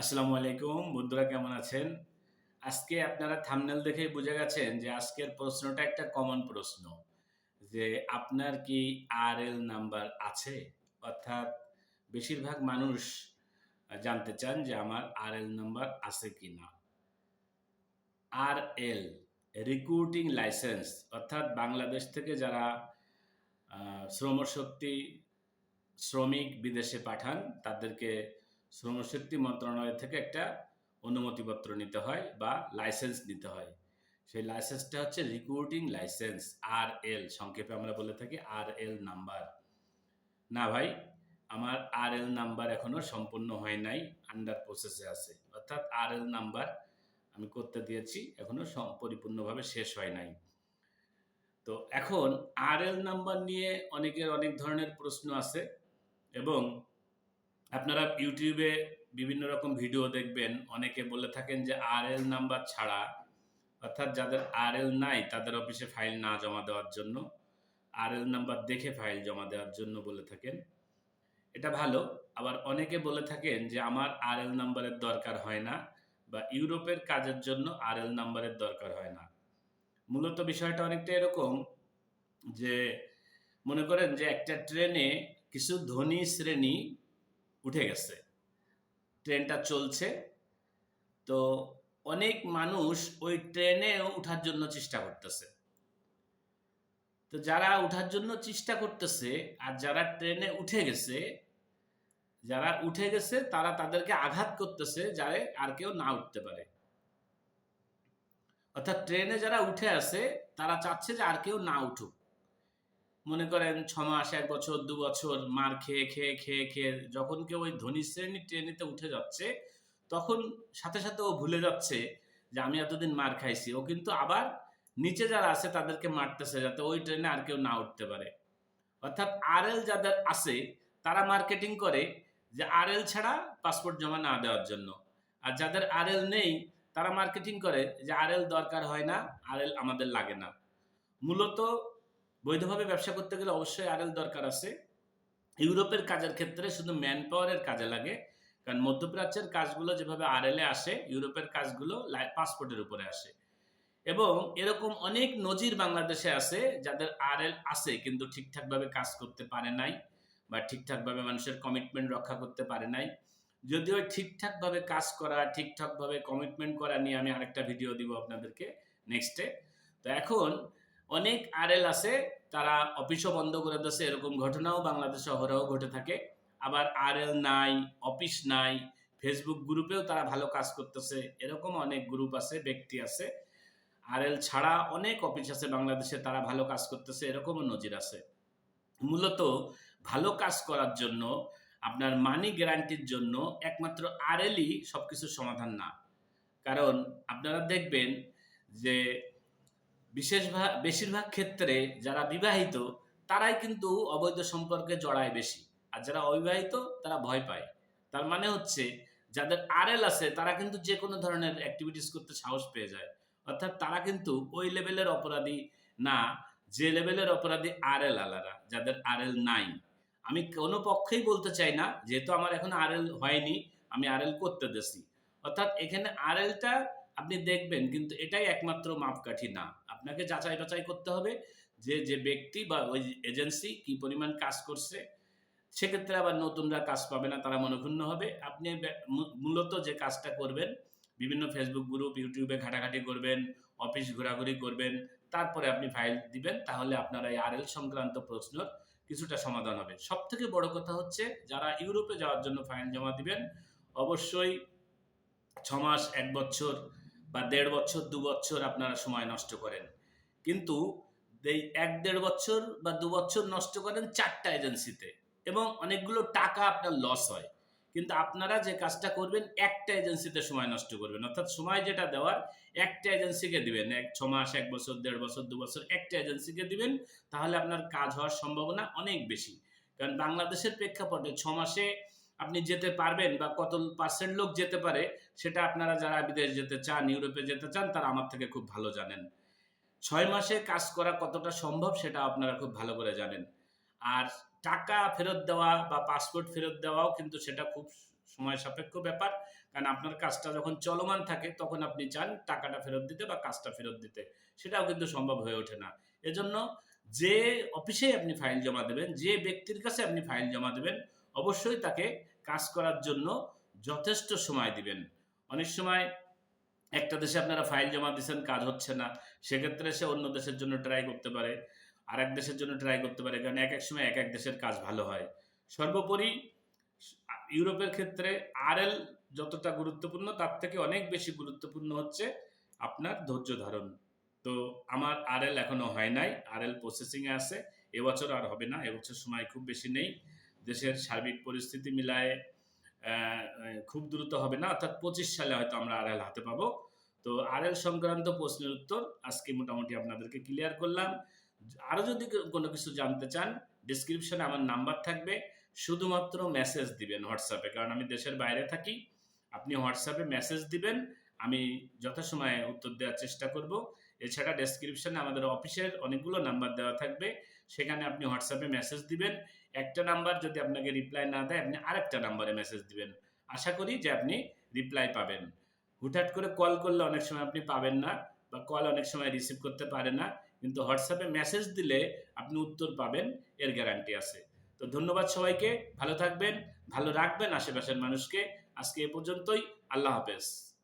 আসসালামু আলাইকুম, বন্ধুরা কেমন আছেন? আজকে আপনারা থামনেল দেখেই বুঝে গেছেন যে আজকের প্রশ্নটা একটা কমন প্রশ্ন, যে আপনার কি আর এল নাম্বার আছে? অর্থাৎ বেশিরভাগ মানুষ জানতে চান যে আমার আর এল নাম্বার আছে কি না আর এল রিক্রুটিং লাইসেন্স অর্থাৎ বাংলাদেশ থেকে যারা শ্রমশক্তি শ্রমিক বিদেশে পাঠান, তাদেরকে শ্রমশক্তি মন্ত্রণালয় থেকে একটা অনুমতিপত্র নিতে হয় বা লাইসেন্স নিতে হয়। সেই লাইসেন্সটা হচ্ছে রিক্রুটিং লাইসেন্স আর এল সংক্ষেপে আমরা বলে থাকি আর এল নাম্বার না ভাই, আমার আর এল নাম্বার এখনও সম্পূর্ণ হয় নাই আন্ডার প্রসেসে আছে। অর্থাৎ আর এল নাম্বার আমি করতে দিয়েছি, এখনও পরিপূর্ণভাবে শেষ হয় নাই। তো এখন আর এল নাম্বার নিয়ে অনেকের অনেক ধরনের প্রশ্ন আছে এবং আপনারা ইউটিউবে বিভিন্ন রকম ভিডিও দেখবেন। অনেকে বলে থাকেন যে আর এল নাম্বার ছাড়া, অর্থাৎ যাদের আর এল নাই, তাদের অফিসে ফাইল না জমা দেওয়ার জন্য আর এল নাম্বার দেখে ফাইল জমা দেওয়ার জন্য বলে থাকেন। এটা ভালো। আবার অনেকে বলে থাকেন যে আমার আর এল নাম্বারের দরকার হয় না বা ইউরোপের কাজের জন্য আর এল নাম্বারের দরকার হয় না। মূলত বিষয়টা অনেকটা এরকম যে মনে করেন যে একটা ট্রেনে কিছু ধনী শ্রেণি উঠে গেছে। ট্রেনটা চলছে। তো অনেক মানুষ ওই ট্রেনে উঠার জন্য চেষ্টা করতেছে। তো যারা উঠার জন্য চেষ্টা করতেছে আর যারা ট্রেনে উঠে গেছে, যারা উঠে গেছে তারা তাদেরকে আঘাত করতেছে যারা আর কেউ না উঠতে পারে। অর্থাৎ ট্রেনে যারা উঠে আছে তারা চাচ্ছে যে আর কেউ না উঠুক। মনে করেন ছ মাস, এক বছর, দু বছর মার খেয়ে খেয়ে খেয়ে খেয়ে যখন কেউ ওই ধনী শ্রেণির ট্রেনেতে উঠে যাচ্ছে, তখন সাথে সাথে ও ভুলে যাচ্ছে যে আমি এতদিন মার খাইছি। ও কিন্তু আবার নিচে যারা আছে তাদেরকে মারতেছে যাতে ওই ট্রেনে আর কেউ না উঠতে পারে। অর্থাৎ আরএল যাদের আছে, তারা মার্কেটিং করে যে আরএল ছাড়া পাসপোর্ট জমা না দেওয়ার জন্য। আর যাদের আরএল নেই, তারা মার্কেটিং করে যে আরএল দরকার হয় না, আরএল আমাদের লাগে না। মূলত বৈধভাবে ব্যবসা করতে গেলে অবশ্যই আরএল দরকার আছে। ইউরোপের কাজের ক্ষেত্রে শুধু ম্যান পাওয়ারের কাজে লাগে, কারণ মধ্যপ্রাচ্যের কাজগুলো যেভাবে আরএলে আসে, ইউরোপের কাজগুলো পাসপোর্টের উপরে আসে। এবং এরকম অনেক নজির বাংলাদেশে আছে, যাদের আরএল আছে, কিন্তু ঠিকঠাকভাবে কাজ করতে পারে নাই বা ঠিকঠাকভাবে মানুষের কমিটমেন্ট রক্ষা করতে পারে নাই। যদিও ঠিকঠাকভাবে কাজ করা, ঠিকঠাকভাবে কমিটমেন্ট করা নিয়ে আমি আরেকটা ভিডিও দিব আপনাদেরকে নেক্সটে তো এখন অনেক আরএল আছে তারা অফিসও বন্ধ করে দিয়েছে, এরকম ঘটনাও বাংলাদেশে অহরহ ঘটে থাকে। আবার আর এল নাই, অফিস নাই ফেসবুক গ্রুপেও তারা ভালো কাজ করতেছে, এরকম অনেক গ্রুপ আছে, ব্যক্তি আছে। আর এল ছাড়া অনেক অফিস আছে বাংলাদেশে, তারা ভালো কাজ করতেছে, এরকমও নজির আছে। মূলত ভালো কাজ করার জন্য, আপনার মানি গ্যারান্টির জন্য একমাত্র আরএলই সব কিছুর সমাধান না। কারণ আপনারা দেখবেন যে বিশেষভাগ বেশিরভাগ ক্ষেত্রে যারা বিবাহিত, তারাই কিন্তু অবৈধ সম্পর্কে জড়ায় বেশি। আর যারা অবিবাহিত, তারা ভয় পায়। তার মানে হচ্ছে, যাদের আরএল আছে, তারা কিন্তু যে কোনো ধরনের অ্যাক্টিভিটিস করতে সাহস পেয়ে যায়। অর্থাৎ তারা কিন্তু ওই লেভেলের অপরাধী না, যে লেভেলের অপরাধী আরএল আলারা, যাদের আরএল নাই। আমি কোনো পক্ষেই বলতে চাই না, যেহেতু আমার এখন আরএল হয়নি, আমি আরএল করতে দেছি অর্থাৎ এখানে আরএলটা আপনি দেখবেন, কিন্তু এটাই একমাত্র মাপকাঠি না। আপনাকে যাচাই বাছাই করতে হবে যে যে ব্যক্তি বা ওই এজেন্সি কি পরিমাণ কাজ করছে। সেক্ষেত্রে আবার নতুনরা কাজ পাবে না, তারা মনক্ষুণ্ণ হবে। আপনি মূলত যে কাজটা করবেন, বিভিন্ন ফেসবুক গ্রুপ ইউটিউবে ঘাটাঘাটি করবেন অফিস ঘোরাঘুরি করবেন, তারপরে আপনি ফাইল দিবেন, তাহলে আপনার এই আরএল সংক্রান্ত প্রশ্নর কিছুটা সমাধান হবে। সব থেকে বড় কথা হচ্ছে, যারা ইউরোপে যাওয়ার জন্য ফাইল জমা দিবেন, অবশ্যই ছ মাস এক বছর বা দেড় বছর, দু বছর আপনারা সময় নষ্ট করেন। কিন্তু এই এক দেড় বছর বা দু বছর নষ্ট করেন চারটা এজেন্সিতে এবং অনেকগুলো টাকা আপনার লস হয়। কিন্তু আপনারা যে কাজটা করবেন, একটা এজেন্সিতে সময় নষ্ট করবেন। অর্থাৎ সময় যেটা দেওয়ার, একটা এজেন্সিকে দিবেন। এক, ছ মাস, এক বছর, দেড় বছর, দু বছর, একটা এজেন্সিকে দিবেন, তাহলে আপনার কাজ হওয়ার সম্ভাবনা অনেক বেশি। কারণ বাংলাদেশের প্রেক্ষাপটে ছ মাসে আপনি যেতে পারবেন বা কত পার্সেন্ট লোক যেতে পারে, সেটা আপনারা যারা বিদেশ যেতে চান, ইউরোপে যেতে চান, তারা আমার থেকে খুব ভালো জানেন। ছয় মাসে কাজ করা কতটা সম্ভব, সেটা আপনারা খুব ভালো করে জানেন। আর টাকা ফেরত দেওয়া বা পাসপোর্ট ফেরত দেওয়াও কিন্তু সেটা খুব সময় সাপেক্ষ ব্যাপার। কারণ আপনার কাজটা যখন চলমান থাকে, তখন আপনি চান টাকাটা ফেরত দিতে বা কাজটা ফেরত দিতে। সেটাও কিন্তু সম্ভব হয়ে ওঠে না। এজন্য যে অফিসে আপনি ফাইল জমা দেবেন, যে ব্যক্তির কাছে আপনি ফাইল জমা দেবেন অবশ্যই তাকে কাজ করার জন্য যথেষ্ট সময় দিবেন। অনেক সময় একটা দেশে আপনারা ফাইল জমা দিচ্ছেন কাজ হচ্ছে না। সেক্ষেত্রে সে অন্য দেশের জন্য ট্রাই করতে পারে আর এক দেশের জন্য ট্রাই করতে পারে, কারণ এক এক সময় এক এক দেশের কাজ ভালো হয়। সর্বোপরি ইউরোপের ক্ষেত্রে আরএল যতটা গুরুত্বপূর্ণ, তার থেকে অনেক বেশি গুরুত্বপূর্ণ হচ্ছে আপনার ধৈর্য ধারণ। তো আমার আরএল এখনও হয় নাই আর আরএল প্রসেসিংয়ে আছে, এবছর আর হবে না, এবছর সময় খুব বেশি নেই। দেশের সার্বিক পরিস্থিতি মিলায়ে খুব দ্রুত হবে না। অর্থাৎ পঁচিশ সালে হয়তো আমরা আরএল হাতে পাবো। তো আরএল সংক্রান্ত প্রশ্নের উত্তর আজকে মোটামুটি আপনাদেরকে ক্লিয়ার করলাম। আরও যদি কোনো কিছু জানতে চান ডিসক্রিপশনে আমার নাম্বার থাকবে। শুধুমাত্র মেসেজ দিবেন হোয়াটসঅ্যাপে কারণ আমি দেশের বাইরে থাকি। আপনি হোয়াটসঅ্যাপে মেসেজ দিবেন, আমি যথাসময়ে উত্তর দেওয়ার চেষ্টা করব। এছাড়া ডেসক্রিপশনে আমাদের অফিসের অনেকগুলো নাম্বার দেওয়া থাকবে। সেখানে আপনি হোয়াটসঅ্যাপে মেসেজ দিবেন। একটা নাম্বার যদি আপনাকে রিপ্লাই না দেয়, আপনি আরেকটা নাম্বারে মেসেজ দিবেন। আশা করি যে আপনি রিপ্লাই পাবেন। হুটহাট করে কল করলে অনেক সময় আপনি পাবেন না বা কল অনেক সময় রিসিভ করতে পারে না। কিন্তু হোয়াটসঅ্যাপে মেসেজ দিলে আপনি উত্তর পাবেন, এর গ্যারান্টি আছে। তো ধন্যবাদ সবাইকে, ভালো থাকবেন, ভালো রাখবেন আশেপাশের মানুষকে। আজকে এ পর্যন্তই, আল্লাহ হাফেজ।